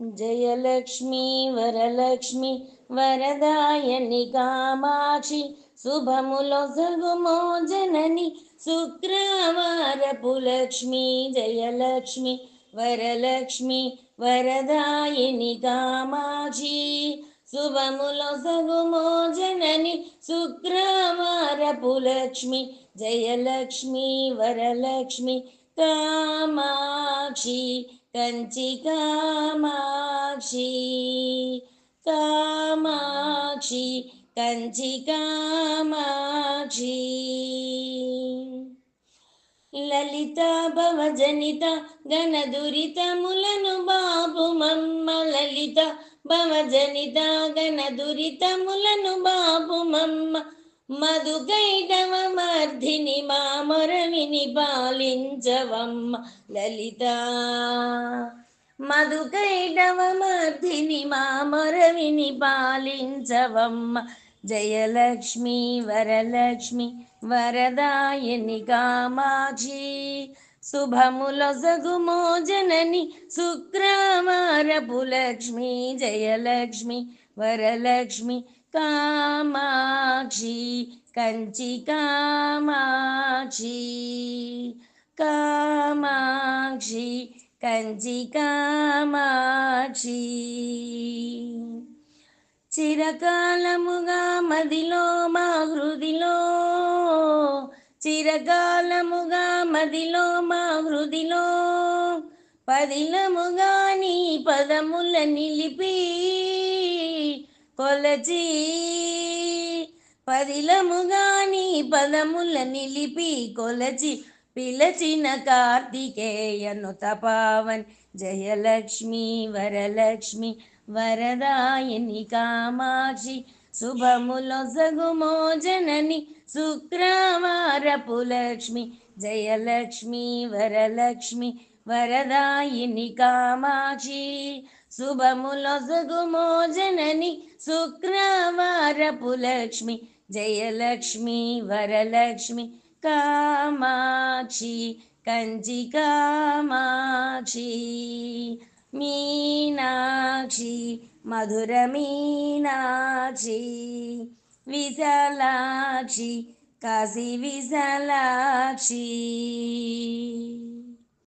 జయలక్ష్మీ వరలక్ష్మి వరదాయని కామాక్షి శుభములో సగుమో జనని శుక్రవారపు లక్ష్మి జయలక్ష్మి వరలక్ష్మి వరదాయని కామాక్షి శుభములో సగుమో జనని శుక్రవారపు లక్ష్మి జయలక్ష్మి వరలక్ష్మి కామాక్షి కంచికామాక్షి కామాక్షి కామాక్షి లలిత భవజనిత గణదురితములను బాబు మమ్మ లలిత భవజనిత గణదురితములను బాబు మధుకైటవ మర్ధిని మామరవిని పాలించవమ్మ లలిత. మధుకైటవ మర్ధిని మామరవిని పాలించవమ్మ జయలక్ష్మి వరలక్ష్మి వరదాయని కామాక్షి శుభములొసగుమో జనని శుక్రవారపు లక్ష్మి జయలక్ష్మి వరలక్ష్మి కామాక్షి కంచి కామాక్షి. కామాక్షి కంచి కామాక్షి. చిరకాలముగా మదిలో మా హృదిలో చిరకాలముగా మదిలో మా హృదిలో పదిలముగా నీ పదముల నిలిపి కొలచి పదిలముగా నీ పదముల నిలిపి కొలచి పిలచిన కార్తికేయను తపావన్ జయలక్ష్మి వరలక్ష్మి వరదాయని కామాక్షి శుభములొసగుమో జనని శుక్రవారపు లక్ష్మి జయలక్ష్మి వరలక్ష్మి వరదాయిని కామాక్షి. శుభములొసగుమో జనని శుక్రవారపు లక్ష్మి జయలక్ష్మి వరలక్ష్మి కామాక్షి కంచి కామాక్షి మీనాక్షి మధుర మీనాక్షి విశాలాక్షి కాశీ విశాలాక్షి